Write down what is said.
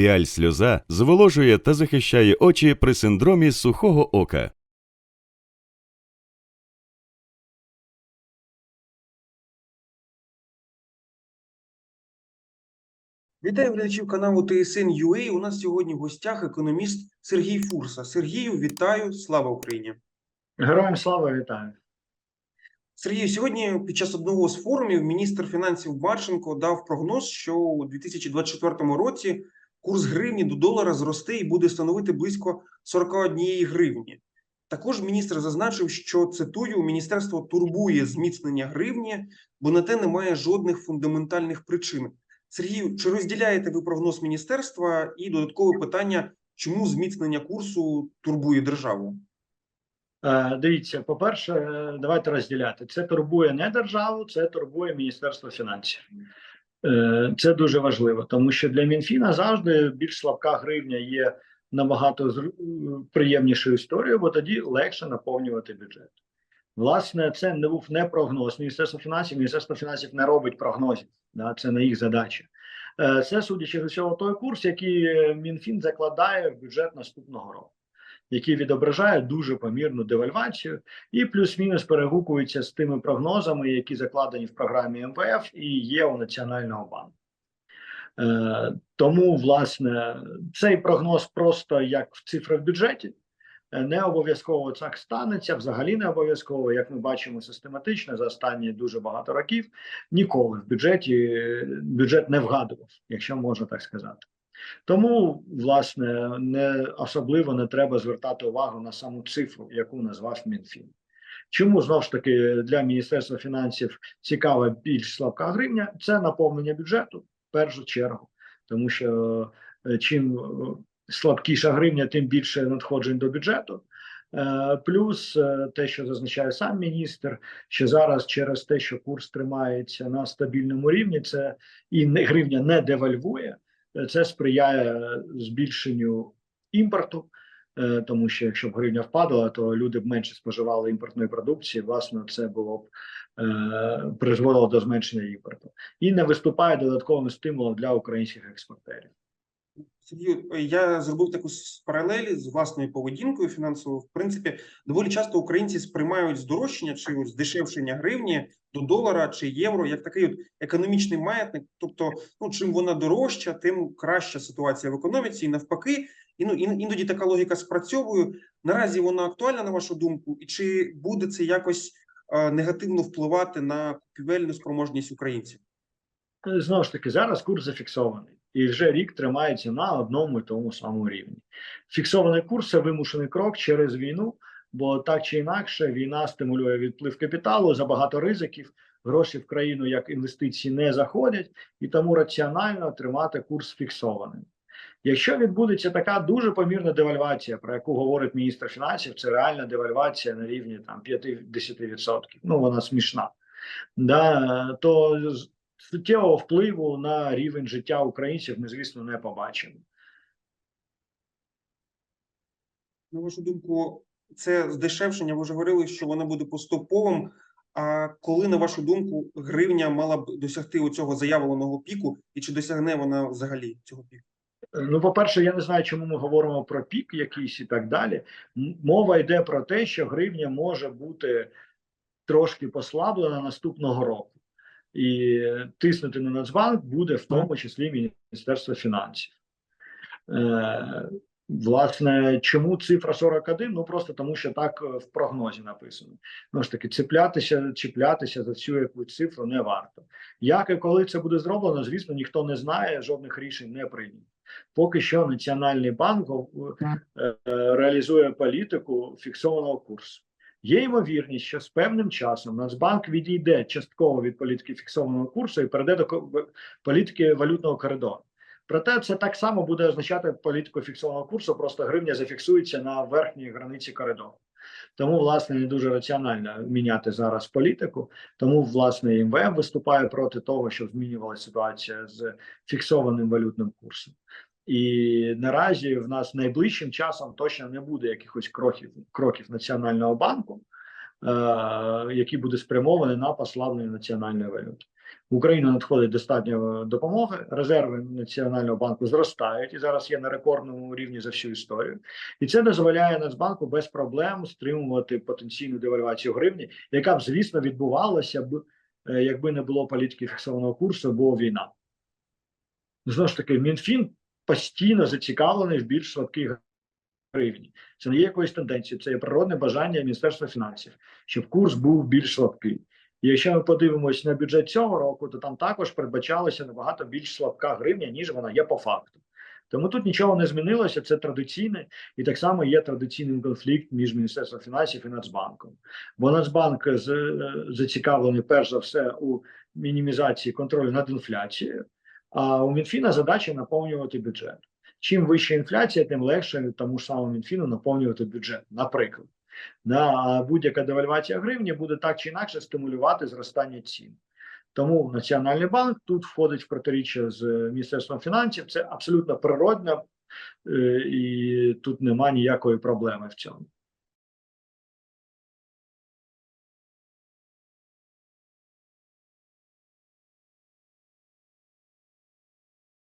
Піаль сльоза зволожує та захищає очі при синдромі сухого ока. Вітаю глядачів каналу TSN.ua. У нас сьогодні в гостях економіст Сергій Фурса. Сергію, вітаю! Слава Україні! Героям слава вітаю. Сергію, сьогодні під час одного з форумів міністр фінансів Марченко дав прогноз, що у 2024 році курс гривні до долара зросте і буде становити близько 41 гривні. Також міністр зазначив, що цитую: міністерство турбує зміцнення гривні, бо на те немає жодних фундаментальних причин. Сергію, чи розділяєте ви прогноз міністерства? І додаткове питання: чому зміцнення курсу турбує державу? Е, Дивіться, по-перше, е, давайте розділяти. Це турбує не державу, це турбує Міністерство фінансів. Е, Це дуже важливо, тому що для Мінфіна завжди більш слабка гривня є набагато приємнішою історією, бо тоді легше наповнювати бюджет. Власне, це не був не прогноз Міністерства фінансів. Міністерство фінансів не робить прогнозів. Да, це не їх задача. Е, Це судячи з усього той курс, який е, Мінфін закладає в бюджет наступного року, який відображає дуже помірну девальвацію і плюс-мінус перегукується з тими прогнозами, які закладені в програмі МВФ і є у Національного банку. Е, тому, власне, цей прогноз просто як цифра в бюджеті. Е, Не обов'язково так станеться, взагалі не обов'язково, як ми бачимо систематично за останні дуже багато років. Ніколи в бюджеті е, бюджет не вгадував, якщо можна так сказати. Тому, власне, не особливо не треба звертати увагу на саму цифру, яку назвав Мінфін. Чому знову ж таки для Міністерства фінансів цікава більш слабка гривня? Це наповнення бюджету в першу чергу, тому що е, чим е, слабкіша гривня, тим більше надходжень до бюджету. Е, Плюс те, що зазначає сам міністр, що зараз через те, що курс тримається на стабільному рівні, це і гривня не девальвує, це сприяє збільшенню імпорту. Е, Тому що якщо б гривня впадала, то люди б менше споживали імпортної продукції. Власне, це було б е, призводило до зменшення імпорту і не виступає додатковим стимулом для українських експортерів. Сергію, я зробив таку паралелі з власною поведінкою фінансовою. В принципі, доволі часто українці сприймають здорожчання чи здешевшення гривні до долара чи євро як такий от економічний маятник. Тобто, ну чим вона дорожча, тим краща ситуація в економіці, і навпаки. І ну ін- іноді така логіка спрацьовує. Наразі вона актуальна на вашу думку, і чи буде це якось е, негативно впливати на купівельну спроможність українців? Е, Знову ж таки, зараз курс зафіксований і вже рік тримається на одному і тому самому рівні. Фіксований курс це вимушений крок через війну, бо так чи інакше війна стимулює відплив капіталу, забагато ризиків. Гроші в країну як інвестиції не заходять, і тому раціонально тримати курс фіксованим. Якщо відбудеться така дуже помірна девальвація, про яку говорить міністр фінансів, це реальна девальвація на рівні там 5-10%. Ну вона смішна. Да, то суттєвого впливу на рівень життя українців ми, звісно, не побачимо. На вашу думку, це здешевшення. Ви вже говорили, що воно буде поступовим. А коли, на вашу думку, гривня мала б досягти цього заявленого піку, і чи досягне вона взагалі цього піку? Ну, по-перше, я не знаю, чому ми говоримо про пік якийсь і так далі. Мова йде про те, що гривня може бути трошки послаблена наступного року, і тиснути на Нацбанк буде в тому числі Міністерство фінансів. Е, Власне, чому цифра 41? Ну просто тому, що так е, в прогнозі написано. Ну ж таки, цеплятися, чіплятися за цю якусь цифру не варто. Як і коли це буде зроблено, звісно, ніхто не знає, жодних рішень не прийнято. Поки що Національний банк е, е, реалізує політику фіксованого курсу. Є ймовірність, що з певним часом Нацбанк відійде частково від політики фіксованого курсу і перейде до політики валютного коридору. Проте це так само буде означати політику фіксованого курсу, просто гривня зафіксується на верхній границі коридору. Тому, власне, не дуже раціонально міняти зараз політику. Тому, власне, МВФ виступає проти того, щоб змінювалася ситуація з фіксованим валютним курсом. І наразі в нас найближчим часом точно не буде якихось кроків кроків Національного банку, е, які буде спрямовані на послаблення національної валюти. В Україну надходить достатньо допомоги. Резерви Національного банку зростають і зараз є на рекордному рівні за всю історію. І це дозволяє Нацбанку без проблем стримувати потенційну девальвацію гривні, яка б, звісно, відбувалася б, е, якби не було політики фіксованого курсу, бо війна. Знову ж таки, МінФін постійно зацікавлений в більш слабкій гривні. Це не є якоюсь тенденцією, це є природне бажання Міністерства фінансів, щоб курс був більш слабкий. І якщо ми подивимось на бюджет цього року, то там також передбачалося набагато більш слабка гривня, ніж вона є по факту. Тому тут нічого не змінилося, це традиційне, і так само є традиційний конфлікт між Міністерством фінансів і Нацбанком. Бо Нацбанк е, зацікавлений перш за все у мінімізації контролю над інфляцією, а у Мінфіна задача наповнювати бюджет. Чим вища інфляція, тим легше тому ж самому Мінфіну наповнювати бюджет, наприклад. Да, будь-яка девальвація гривні буде так чи інакше стимулювати зростання цін. Тому Національний банк тут входить в протиріччя з Міністерством фінансів. Це абсолютно природно, е, і тут немає ніякої проблеми в цьому.